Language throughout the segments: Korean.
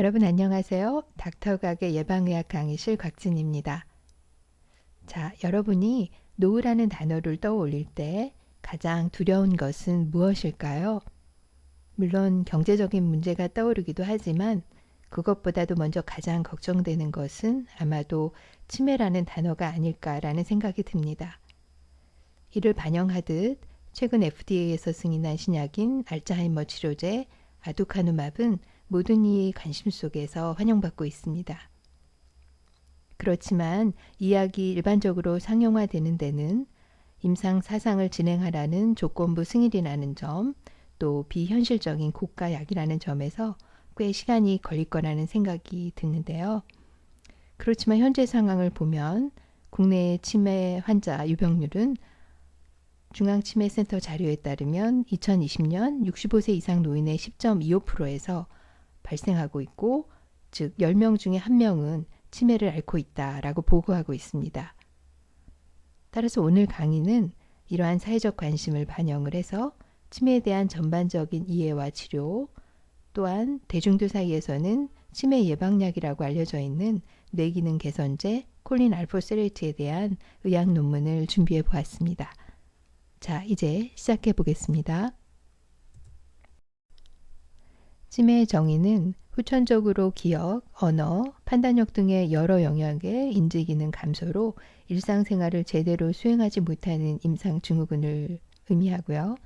여러분 안녕하세요. 닥터각의 예방의학 강의실 곽진입니다. 자, 여러분이 노후라는 단어를 떠올릴 때 가장 두려운 것은 무엇일까요? 물론 경제적인 문제가 떠오르기도 하지만 그것보다도 먼저 가장 걱정되는 것은 아마도 치매라는 단어가 아닐까라는 생각이 듭니다. 이를 반영하듯 최근 FDA에서 승인한 신약인 알츠하이머 치료제 아두카누맙은 모든 이의 관심 속에서 환영받고 있습니다. 그렇지만 이 약이 일반적으로 상용화되는 데는 임상 사상을 진행하라는 조건부 승인이라는 점, 또 비현실적인 고가 약이라는 점에서 꽤 시간이 걸릴 거라는 생각이 드는데요. 그렇지만 현재 상황을 보면 국내 치매 환자 유병률은 중앙치매센터 자료에 따르면 2020년 65세 이상 노인의 10.25%에서 발생하고 있고, 즉 10명 중에 1명은 치매를 앓고 있다라고 보고하고 있습니다. 따라서 오늘 강의는 이러한 사회적 관심을 반영을 해서 치매에 대한 전반적인 이해와 치료, 또한 대중들 사이에서는 치매 예방약이라고 알려져 있는 뇌기능 개선제 콜린 알포세레이트에 대한 의학 논문을 준비해 보았습니다. 자, 이제 시작해 보겠습니다. 치매의 정의는 후천적으로 기억, 언어, 판단력 등의 여러 영역의 인지 기능 감소로 일상생활을 제대로 수행하지 못하는 임상 증후군을 의미하고요.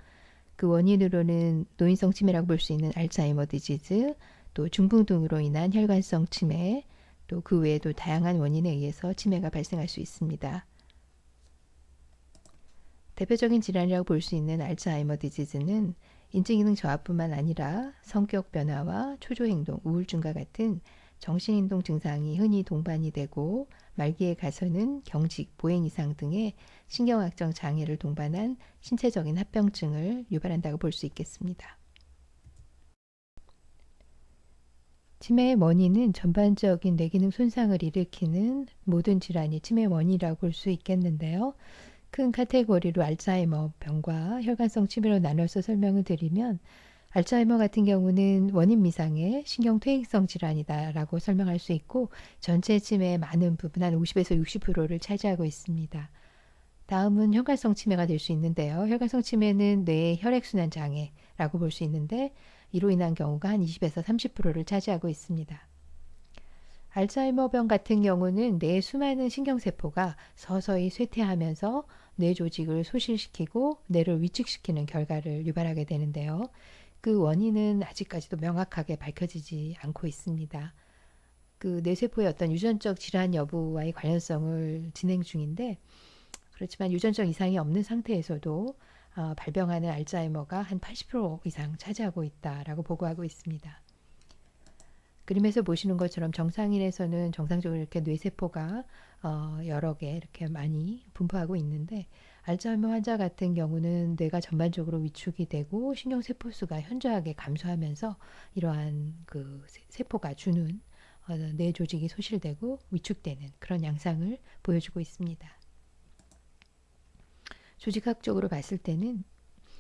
그 원인으로는 노인성 치매라고 볼 수 있는 알츠하이머 디지즈, 또 중풍 등으로 인한 혈관성 치매, 또 그 외에도 다양한 원인에 의해서 치매가 발생할 수 있습니다. 대표적인 질환이라고 볼 수 있는 알츠하이머 디지즈는 인지기능 저하뿐만 아니라 성격 변화와 초조행동, 우울증과 같은 정신행동 증상이 흔히 동반이 되고 말기에 가서는 경직, 보행 이상 등의 신경학적 장애를 동반한 신체적인 합병증을 유발한다고 볼 수 있겠습니다. 치매의 원인은 전반적인 뇌기능 손상을 일으키는 모든 질환이 치매 원인이라고 볼 수 있겠는데요. 큰 카테고리로 알츠하이머 병과 혈관성 치매로 나눠서 설명을 드리면 알츠하이머 같은 경우는 원인 미상의 신경 퇴행성 질환이다라고 설명할 수 있고 전체 치매의 많은 부분 한 50에서 60%를 차지하고 있습니다. 다음은 혈관성 치매가 될 수 있는데요. 혈관성 치매는 뇌의 혈액순환 장애라고 볼 수 있는데 이로 인한 경우가 한 20에서 30%를 차지하고 있습니다. 알츠하이머병 같은 경우는 뇌의 수많은 신경세포가 서서히 쇠퇴하면서 뇌 조직을 소실시키고 뇌를 위축시키는 결과를 유발하게 되는데요. 그 원인은 아직까지도 명확하게 밝혀지지 않고 있습니다. 그 뇌세포의 어떤 유전적 질환 여부와의 관련성을 진행 중인데 그렇지만 유전적 이상이 없는 상태에서도 어, 발병하는 알츠하이머가 한 80% 이상 차지하고 있다라고 보고하고 있습니다. 그림에서 보시는 것처럼 정상인에서는 정상적으로 이렇게 뇌세포가 어, 여러 개 이렇게 많이 분포하고 있는데 알츠하이머 환자 같은 경우는 뇌가 전반적으로 위축이 되고 신경세포 수가 현저하게 감소하면서 이러한 그 세포가 주는 어, 뇌 조직이 소실되고 위축되는 그런 양상을 보여주고 있습니다. 조직학적으로 봤을 때는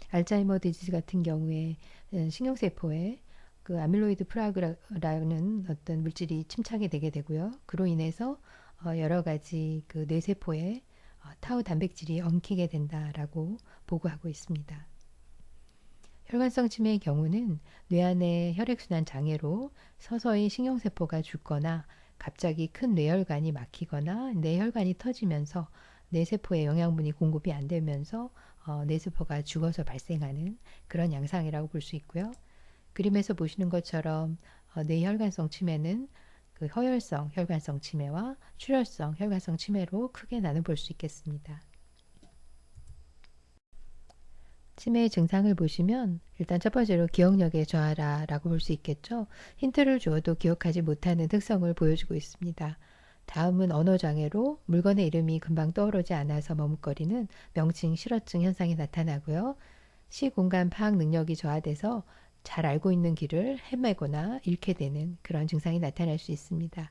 알츠하이머 디지즈 같은 경우에 어, 신경세포에 그 아밀로이드 프라그라는 어떤 물질이 침착이 되게 되고요. 그로 인해서 어, 여러 가지 그 뇌세포에 어, 타우 단백질이 엉키게 된다라고 보고하고 있습니다. 혈관성 치매의 경우는 뇌 안의 혈액순환 장애로 서서히 신경세포가 죽거나 갑자기 큰 뇌혈관이 막히거나 뇌혈관이 터지면서 뇌세포에 영양분이 공급이 안 되면서 어, 뇌세포가 죽어서 발생하는 그런 양상이라고 볼 수 있고요. 그림에서 보시는 것처럼 어, 뇌혈관성 치매는 그 허혈성 혈관성 치매와 출혈성 혈관성 치매로 크게 나눠 볼 수 있겠습니다. 치매의 증상을 보시면 일단 첫 번째로 기억력에 저하라라고 볼 수 있겠죠. 힌트를 주어도 기억하지 못하는 특성을 보여주고 있습니다. 다음은 언어장애로 물건의 이름이 금방 떠오르지 않아서 머뭇거리는 명칭 실어증 현상이 나타나고요. 시공간 파악 능력이 저하돼서 잘 알고 있는 길을 헤매거나 잃게 되는 그런 증상이 나타날 수 있습니다.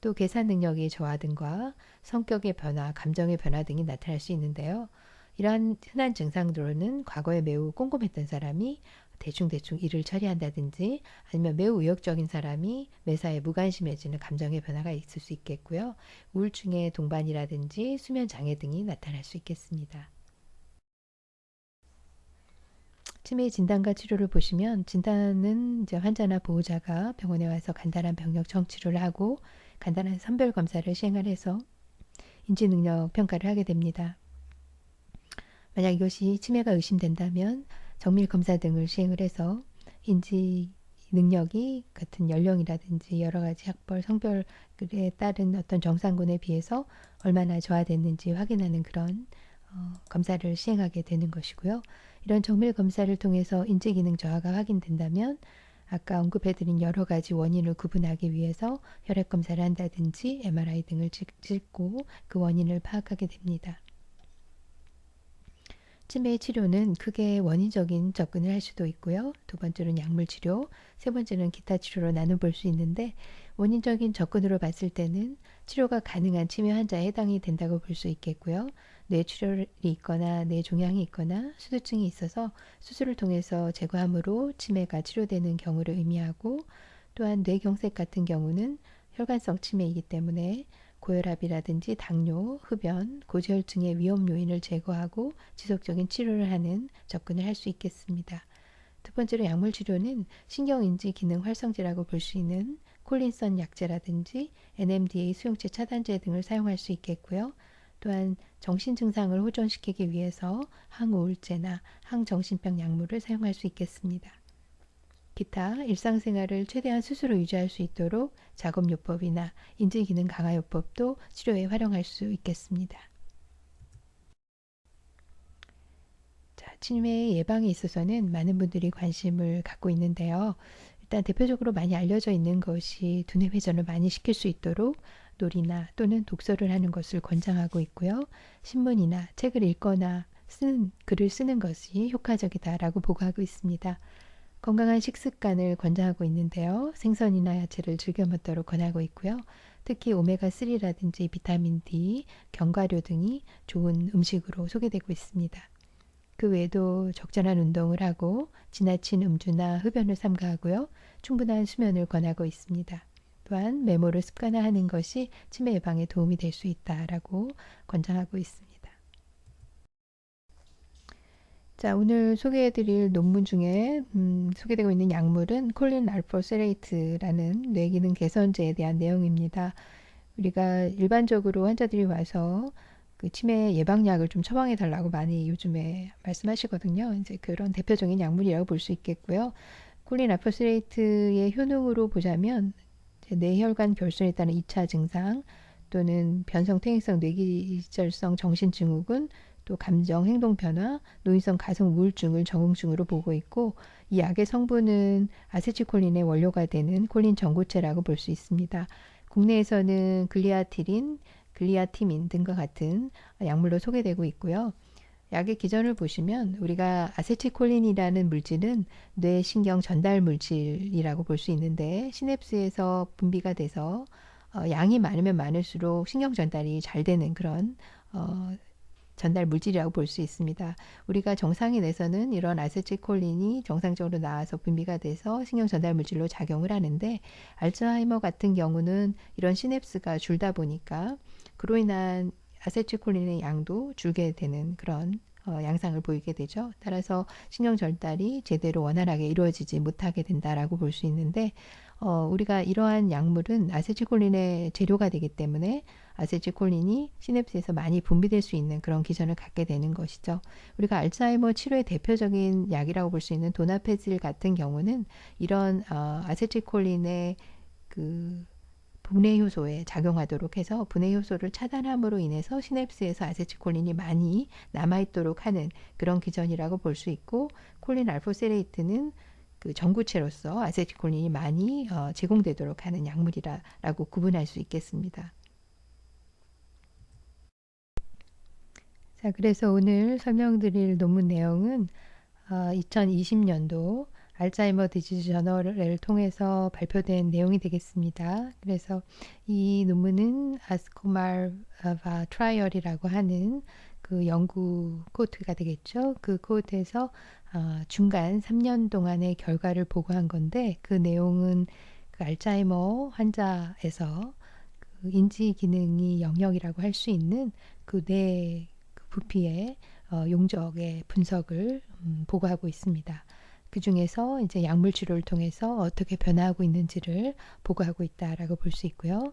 또 계산 능력이 저하 등과 성격의 변화, 감정의 변화 등이 나타날 수 있는데요. 이러한 흔한 증상들로는 과거에 매우 꼼꼼했던 사람이 대충대충 일을 처리한다든지 아니면 매우 의욕적인 사람이 매사에 무관심해지는 감정의 변화가 있을 수 있겠고요. 우울증의 동반이라든지 수면 장애 등이 나타날 수 있겠습니다. 치매 진단과 치료를 보시면 진단은 이제 환자나 보호자가 병원에 와서 간단한 병력 정치를 하고 간단한 선별 검사를 시행을 해서 인지 능력 평가를 하게 됩니다. 만약 이것이 치매가 의심된다면 정밀 검사 등을 시행을 해서 인지 능력이 같은 연령이라든지 여러 가지 학벌, 성별에 따른 어떤 정상군에 비해서 얼마나 저하됐는지 확인하는 그런 어, 검사를 시행하게 되는 것이고요. 이런 정밀 검사를 통해서 인지 기능 저하가 확인된다면 아까 언급해드린 여러 가지 원인을 구분하기 위해서 혈액 검사를 한다든지 MRI 등을 찍고 그 원인을 파악하게 됩니다. 치매 치료는 크게 원인적인 접근을 할 수도 있고요. 두 번째는 약물 치료, 세 번째는 기타 치료로 나눠 볼 수 있는데 원인적인 접근으로 봤을 때는 치료가 가능한 치매 환자에 해당이 된다고 볼 수 있겠고요. 뇌출혈이 있거나 뇌종양이 있거나 수두증이 있어서 수술을 통해서 제거함으로 치매가 치료되는 경우를 의미하고 또한 뇌경색 같은 경우는 혈관성 치매이기 때문에 고혈압이라든지 당뇨, 흡연, 고지혈증의 위험 요인을 제거하고 지속적인 치료를 하는 접근을 할 수 있겠습니다. 두 번째로 약물 치료는 신경인지 기능 활성제라고 볼 수 있는 콜린선 약제라든지 NMDA 수용체 차단제 등을 사용할 수 있겠고요. 또한 정신 증상을 호전시키기 위해서 항우울제나 항정신병 약물을 사용할 수 있겠습니다. 기타 일상생활을 최대한 스스로 유지할 수 있도록 작업요법이나 인지기능 강화요법도 치료에 활용할 수 있겠습니다. 자, 치매 예방에 있어서는 많은 분들이 관심을 갖고 있는데요. 일단 대표적으로 많이 알려져 있는 것이 두뇌 회전을 많이 시킬 수 있도록 놀이나 또는 독서를 하는 것을 권장하고 있고요. 신문이나 책을 읽거나 쓰는 글을 쓰는 것이 효과적이다라고 보고하고 있습니다. 건강한 식습관을 권장하고 있는데요. 생선이나 야채를 즐겨 먹도록 권하고 있고요. 특히 오메가3라든지 비타민 D, 견과류 등이 좋은 음식으로 소개되고 있습니다. 그 외에도 적절한 운동을 하고 지나친 음주나 흡연을 삼가하고요. 충분한 수면을 권하고 있습니다. 또한 메모를 습관화하는 것이 치매 예방에 도움이 될 수 있다라고 권장하고 있습니다. 자, 오늘 소개해드릴 논문 중에 음, 소개되고 있는 약물은 콜린 알포세레이트라는 뇌기능 개선제에 대한 내용입니다. 우리가 일반적으로 환자들이 와서 그 치매 예방약을 좀 처방해 달라고 많이 요즘에 말씀하시거든요. 이제 그런 대표적인 약물이라고 볼 수 있겠고요. 콜린 알포세레이트의 효능으로 보자면 뇌혈관 결손에 따른 2차 증상 또는 변성퇴행성 뇌기절성 정신증후군 또 감정 행동 변화, 노인성 가성 우울증을 적응증으로 보고 있고 이 약의 성분은 아세틸콜린의 원료가 되는 콜린 전고체라고 볼 수 있습니다. 국내에서는 글리아티린, 글리아티민 등과 같은 약물로 소개되고 있고요. 약의 기전을 보시면 우리가 아세틸콜린이라는 물질은 뇌 신경 전달 물질이라고 볼 수 있는데 시냅스에서 분비가 돼서 어, 양이 많으면 많을수록 신경 전달이 잘 되는 그런 어, 전달 물질이라고 볼 수 있습니다. 우리가 정상인에서는 이런 아세틸콜린이 정상적으로 나와서 분비가 돼서 신경 전달 물질로 작용을 하는데 알츠하이머 같은 경우는 이런 시냅스가 줄다 보니까 그로 인한 아세틸콜린의 양도 줄게 되는 그런 어, 양상을 보이게 되죠. 따라서 신경 전달이 제대로 원활하게 이루어지지 못하게 된다라고 볼 수 있는데 어, 우리가 이러한 약물은 아세틸콜린의 재료가 되기 때문에 아세틸콜린이 시냅스에서 많이 분비될 수 있는 그런 기전을 갖게 되는 것이죠. 우리가 알츠하이머 치료의 대표적인 약이라고 볼 수 있는 도나페질 같은 경우는 이런 어, 아세틸콜린의 그 분해 효소에 작용하도록 해서 분해 효소를 차단함으로 인해서 시냅스에서 아세틸콜린이 많이 남아있도록 하는 그런 기전이라고 볼 수 있고 콜린 알포세레이트는 그 전구체로서 아세틸콜린이 많이 어, 제공되도록 하는 약물이라고 구분할 수 있겠습니다. 자, 그래서 오늘 설명드릴 논문 내용은 어, 2020년도 알츠하이머 디지즈 저널을 통해서 발표된 내용이 되겠습니다. 그래서 이 논문은 아스코말바 트라이얼이라고 하는 그그 연구 코트가 되겠죠. 그 코트에서 어, 중간 3년 동안의 결과를 보고한 건데 그 내용은 그 알츠하이머 환자에서 그 인지 기능이 영역이라고 할 수 있는 그뇌 그 부피의 어, 용적의 분석을 음, 보고하고 있습니다. 그 중에서 이제 약물 치료를 통해서 어떻게 변화하고 있는지를 보고하고 있다라고 볼 수 있고요.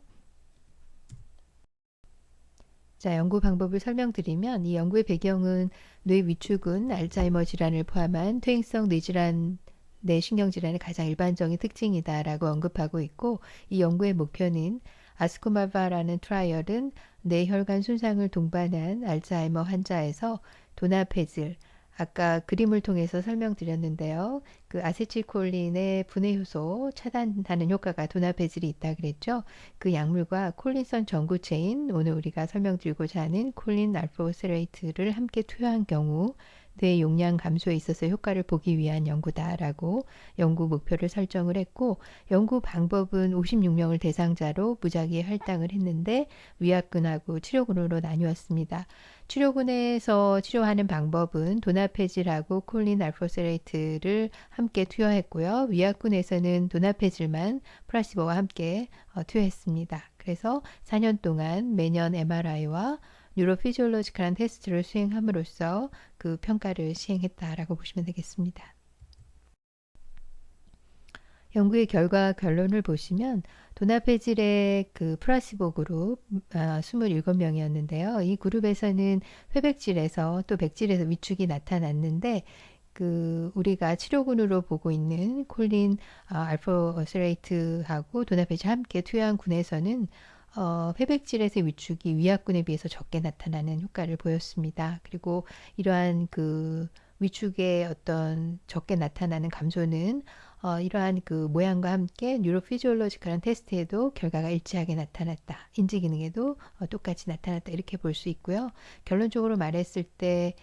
자, 연구 방법을 설명드리면 이 연구의 배경은 뇌 위축은 알츠하이머 질환을 포함한 퇴행성 뇌질환 뇌 신경 질환의 가장 일반적인 특징이다라고 언급하고 있고 이 연구의 목표는 아스코마바라는 트라이얼은 뇌혈관 손상을 동반한 알츠하이머 환자에서 도나페질, 아까 그림을 통해서 설명드렸는데요. 그 아세틸콜린의 분해 효소 차단하는 효과가 도나페질이 있다 그랬죠. 그 약물과 콜린선 전구체인 오늘 우리가 설명드리고자 하는 콜린 알포세레이트를 함께 투여한 경우 뇌 용량 감소에 있어서 효과를 보기 위한 연구다라고 연구 목표를 설정을 했고 연구 방법은 56명을 대상자로 무작위에 할당을 했는데 위약근하고 치료군으로 나뉘었습니다. 치료군에서 치료하는 방법은 도나페질하고 콜린 알포세레이트를 함께 투여했고요. 위약군에서는 도나페질만 플라시보와 함께 어, 투여했습니다. 그래서 4년 동안 매년 MRI와 뉴로피지올로지컬한 테스트를 수행함으로써 그 평가를 시행했다라고 보시면 되겠습니다. 연구의 결과 결론을 보시면 도나페질의 그 플라시보 그룹 아, 27명이었는데요. 이 그룹에서는 회백질에서 또 백질에서 위축이 나타났는데 그 우리가 치료군으로 보고 있는 콜린 아, 알포세레이트하고 도나페질 함께 투여한 군에서는 어, 회백질에서 위축이 위약군에 비해서 적게 나타나는 효과를 보였습니다. 그리고 이러한 그 위축의 어떤 적게 나타나는 감소는 어, 이러한 그 모양과 함께 뉴로피지올로지컬한 테스트에도 결과가 일치하게 나타났다. 인지 기능에도 어, 똑같이 나타났다. 이렇게 볼 수 있고요. 결론적으로 말했을 때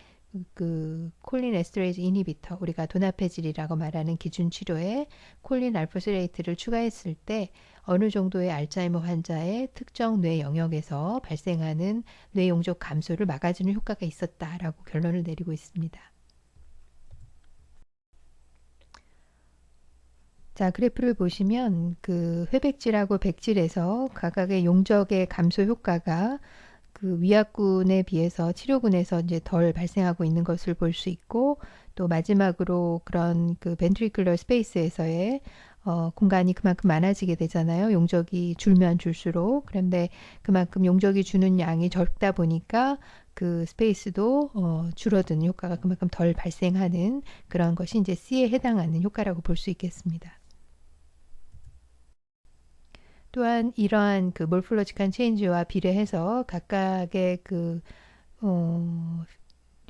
그 콜린 에스트레이즈 이니비터 우리가 도나페질이라고 말하는 기준 치료에 콜린 알포스레이트를 추가했을 때 어느 정도의 알츠하이머 환자의 특정 뇌 영역에서 발생하는 뇌 용적 감소를 막아주는 효과가 있었다라고 결론을 내리고 있습니다. 자, 그래프를 보시면 그 회백질하고 백질에서 각각의 용적의 감소 효과가 그 위약군에 비해서 치료군에서 이제 덜 발생하고 있는 것을 볼 수 있고 또 마지막으로 그런 그 벤트리클러 스페이스에서의 어, 공간이 그만큼 많아지게 되잖아요. 용적이 줄면 줄수록. 그런데 그만큼 용적이 주는 양이 적다 보니까 그 스페이스도 어, 줄어드는 효과가 그만큼 덜 발생하는 그런 것이 이제 C에 해당하는 효과라고 볼 수 있겠습니다. 또한 이러한 그 몰폴로직한 체인지와 비례해서 각각의 그 어,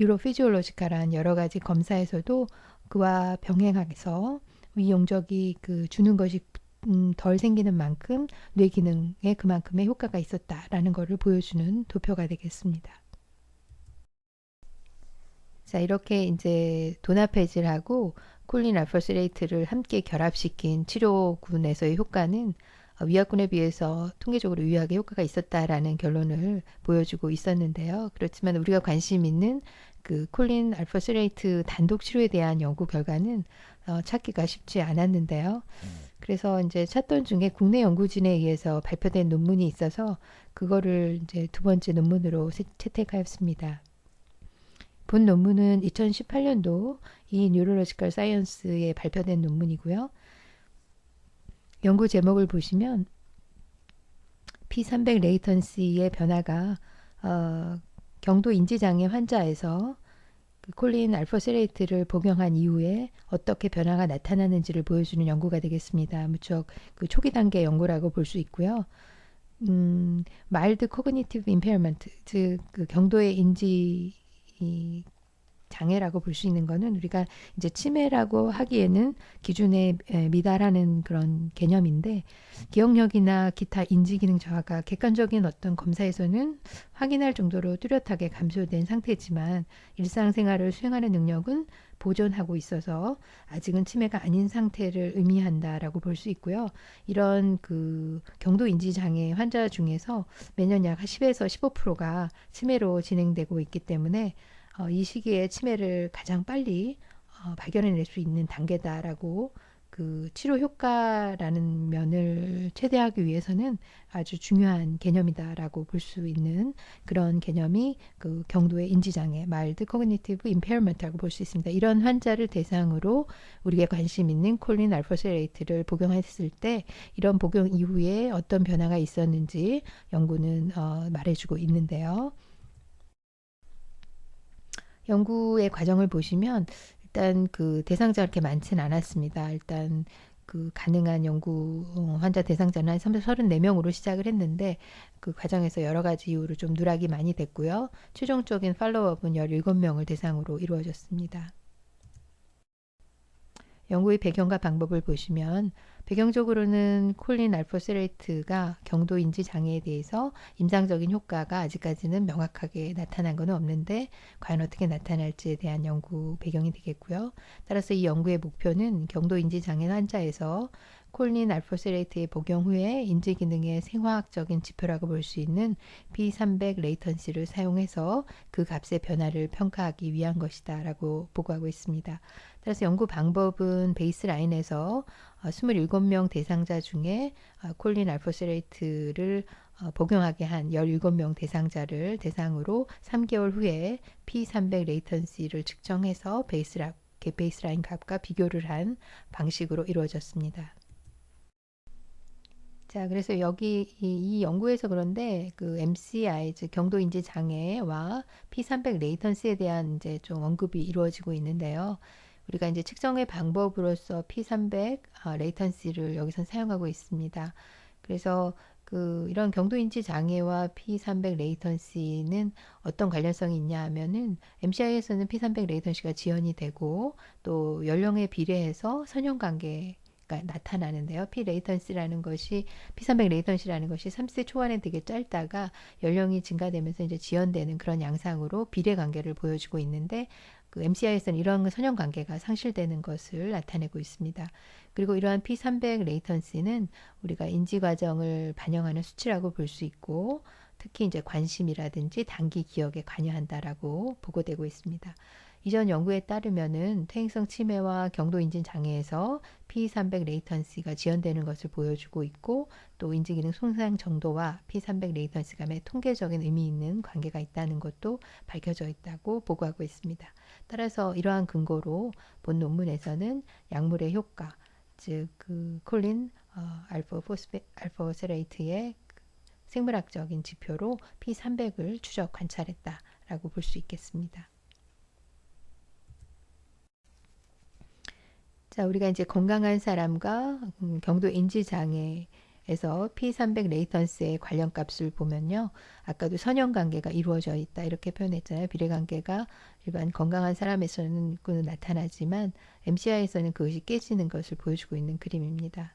뉴로피지올로지컬한 여러 가지 검사에서도 그와 병행해서 위용적이 그 주는 것이 음, 덜 생기는 만큼 뇌 기능에 그만큼의 효과가 있었다라는 것을 보여주는 도표가 되겠습니다. 자 이렇게 이제 도나페질하고 콜린 알퍼스 레이트를 함께 결합시킨 치료군에서의 효과는 어, 위약군에 비해서 통계적으로 유의하게 효과가 있었다라는 결론을 보여주고 있었는데요. 그렇지만 우리가 관심 있는 그 콜린 알파스레이트 단독 치료에 대한 연구 결과는 어, 찾기가 쉽지 않았는데요. 그래서 이제 찾던 중에 국내 연구진에 의해서 발표된 논문이 있어서 그거를 이제 두 번째 논문으로 채택하였습니다. 본 논문은 2018년도 이 뉴로로지컬 사이언스에 발표된 논문이고요. 연구 제목을 보시면 P300 레이턴시의 변화가 어, 경도 인지장애 환자에서 그 콜린 알퍼세레이트를 복용한 이후에 어떻게 변화가 나타나는지를 보여주는 연구가 되겠습니다. 무척 그 초기 단계 연구라고 볼 수 있고요. 음, 마일드 코그니티브 임페어먼트, 즉 그 경도의 인지 이, 장애라고 볼 수 있는 거는 우리가 이제 치매라고 하기에는 기준에 에, 미달하는 그런 개념인데 기억력이나 기타 인지 기능 저하가 객관적인 어떤 검사에서는 확인할 정도로 뚜렷하게 감소된 상태지만 일상생활을 수행하는 능력은 보존하고 있어서 아직은 치매가 아닌 상태를 의미한다라고 볼 수 있고요. 이런 그 경도 인지 장애 환자 중에서 매년 약 10에서 15%가 치매로 진행되고 있기 때문에 어, 이 시기에 치매를 가장 빨리 어, 발견해낼 수 있는 단계다라고 그 치료 효과라는 면을 최대하기 위해서는 아주 중요한 개념이다라고 볼 수 있는 그런 개념이 그 경도의 인지장애, 마일드 코그니티브 임페어먼트라고 볼 수 있습니다. 이런 환자를 대상으로 우리가 관심 있는 콜린 알포세레이트를 복용했을 때 이런 복용 이후에 어떤 변화가 있었는지 연구는 어, 말해주고 있는데요. 연구의 과정을 보시면 일단 그 대상자가 그렇게 많지는 않았습니다. 일단 그 가능한 연구 어, 환자 대상자는 한 34명으로 시작을 했는데 그 과정에서 여러 가지 이유로 좀 누락이 많이 됐고요. 최종적인 팔로우업은 17명을 대상으로 이루어졌습니다. 연구의 배경과 방법을 보시면 배경적으로는 콜린 알포세레이트가 경도 인지 장애에 대해서 임상적인 효과가 아직까지는 명확하게 나타난 것은 없는데 과연 어떻게 나타날지에 대한 연구 배경이 되겠고요. 따라서 이 연구의 목표는 경도 인지 장애 환자에서 콜린 알포세레이트의 복용 후에 인지 기능의 생화학적인 지표라고 볼 수 있는 B300 레이턴시를 사용해서 그 값의 변화를 평가하기 위한 것이다라고 보고하고 있습니다. 따라서 연구 방법은 베이스 라인에서 27명 어, 대상자 중에 어, 콜린 알포세레이트를 어, 복용하게 한 17명 대상자를 대상으로 3개월 후에 P300 레이턴시를 측정해서 베이스라, 베이스라인 값과 비교를 한 방식으로 이루어졌습니다. 자, 그래서 여기 이, 이, 연구에서 그런데 그 MCI, 즉 경도 인지 장애와 P300 레이턴스에 대한 이제 좀 언급이 이루어지고 있는데요. 우리가 이제 측정의 방법으로서 P300 아, 레이턴시를 여기서 사용하고 있습니다. 그래서 그 이런 경도 인지 장애와 P300 레이턴시는 어떤 관련성이 있냐 하면은 MCI에서는 P300 레이턴시가 지연이 되고 또 연령에 비례해서 선형 관계 가 나타나는데요. P 레이턴시라는 것이 P300 레이턴시라는 것이 3세 초반에 되게 짧다가 연령이 증가되면서 이제 지연되는 그런 양상으로 비례 관계를 보여주고 있는데 그 MCI에서는 이런 선형 관계가 상실되는 것을 나타내고 있습니다. 그리고 이러한 P300 레이턴시는 우리가 인지 과정을 반영하는 수치라고 볼 수 있고 특히 이제 관심이라든지 단기 기억에 관여한다라고 보고되고 있습니다. 이전 연구에 따르면은 퇴행성 치매와 경도 인진 장애에서 P300 레이턴시가 지연되는 것을 보여주고 있고 또 인지 기능 손상 정도와 P300 레이턴시 간의 통계적인 의미 있는 관계가 있다는 것도 밝혀져 있다고 보고하고 있습니다. 따라서 이러한 근거로 본 논문에서는 약물의 효과, 즉 그 콜린 어, 알파 포스페 알파 세레이트의 생물학적인 지표로 P300을 추적 관찰했다라고 볼 수 있겠습니다. 자, 우리가 이제 건강한 사람과 음, 경도 인지 장애 에서 P300 레이턴스의 관련 값을 보면요. 아까도 선형 관계가 이루어져 있다 이렇게 표현했잖아요. 비례 관계가 일반 건강한 사람에서는 그 나타나지만 MCI에서는 그것이 깨지는 것을 보여주고 있는 그림입니다.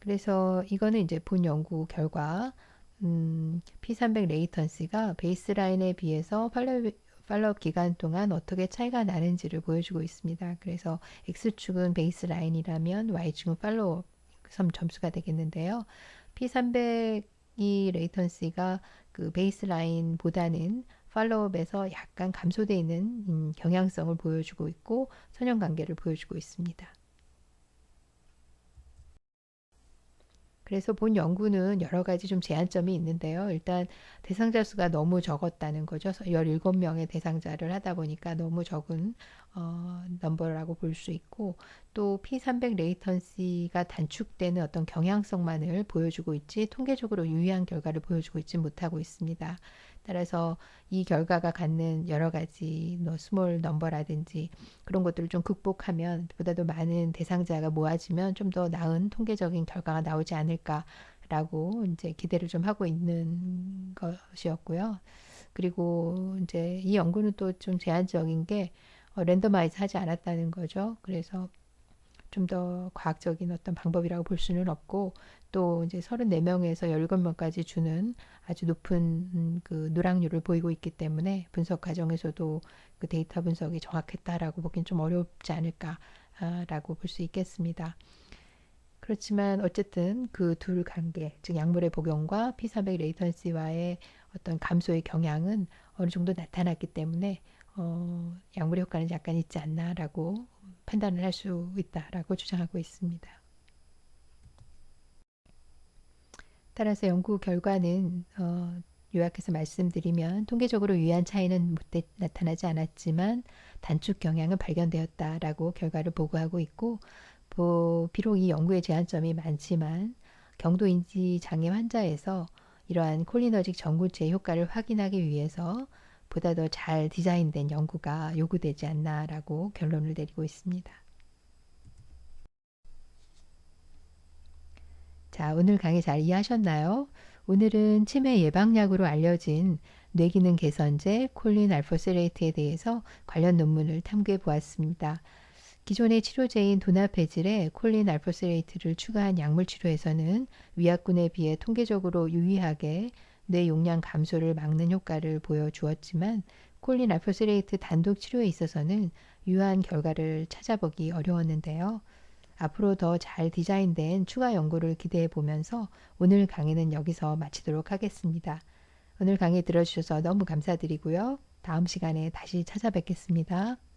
그래서 이거는 이제 본 연구 결과 음, P300 레이턴스가 베이스라인에 비해서 팔로업 기간 동안 어떻게 차이가 나는지를 보여주고 있습니다. 그래서 X축은 베이스 라인이라면 Y축은 팔로업 점수가 되겠는데요. P300이 레이턴시가 그 베이스 라인보다는 팔로업에서 약간 감소되어 있는 음, 경향성을 보여주고 있고 선형관계를 보여주고 있습니다. 그래서 본 연구는 여러 가지 좀 제한점이 있는데요. 일단 대상자 수가 너무 적었다는 거죠. 17명의 대상자를 하다 보니까 너무 적은 어, 넘버라고 볼 수 있고 또 P300 레이턴시가 단축되는 어떤 경향성만을 보여주고 있지 통계적으로 유의한 결과를 보여주고 있지 못하고 있습니다. 따라서 이 결과가 갖는 여러 가지 뭐 스몰 넘버라든지 그런 것들을 좀 극복하면 보다도 많은 대상자가 모아지면 좀 더 나은 통계적인 결과가 나오지 않을까라고 이제 기대를 좀 하고 있는 것이었고요. 그리고 이제 이 연구는 또 좀 제한적인 게 어, 랜더마이즈 하지 않았다는 거죠. 그래서 좀 더 과학적인 어떤 방법이라고 볼 수는 없고 또 이제 34명에서 17명까지 주는 아주 높은 음, 그 누락률을 보이고 있기 때문에 분석 과정에서도 그 데이터 분석이 정확했다라고 보기엔 좀 어렵지 않을까라고 볼 수 있겠습니다. 그렇지만 어쨌든 그 둘 관계, 즉 약물의 복용과 P400 레이턴시와의 어떤 감소의 경향은 어느 정도 나타났기 때문에 어, 약물의 효과는 약간 있지 않나라고 판단을 할 수 있다라고 주장하고 있습니다. 따라서 연구 결과는 어, 요약해서 말씀드리면 통계적으로 유의한 차이는 못 나타나지 않았지만 단축 경향은 발견되었다라고 결과를 보고하고 있고 뭐, 비록 이 연구의 제한점이 많지만 경도 인지 장애 환자에서 이러한 콜리너직 전구체의 효과를 확인하기 위해서 보다 더 잘 디자인된 연구가 요구되지 않나라고 결론을 내리고 있습니다. 자, 오늘 강의 잘 이해하셨나요? 오늘은 치매 예방약으로 알려진 뇌기능 개선제 콜린 알포세레이트에 대해서 관련 논문을 탐구해 보았습니다. 기존의 치료제인 도나페질에 콜린 알포세레이트를 추가한 약물 치료에서는 위약군에 비해 통계적으로 유의하게 뇌 용량 감소를 막는 효과를 보여주었지만 콜린 알포세레이트 단독 치료에 있어서는 유효한 결과를 찾아보기 어려웠는데요. 앞으로 더 잘 디자인된 추가 연구를 기대해 보면서 오늘 강의는 여기서 마치도록 하겠습니다. 오늘 강의 들어주셔서 너무 감사드리고요. 다음 시간에 다시 찾아뵙겠습니다.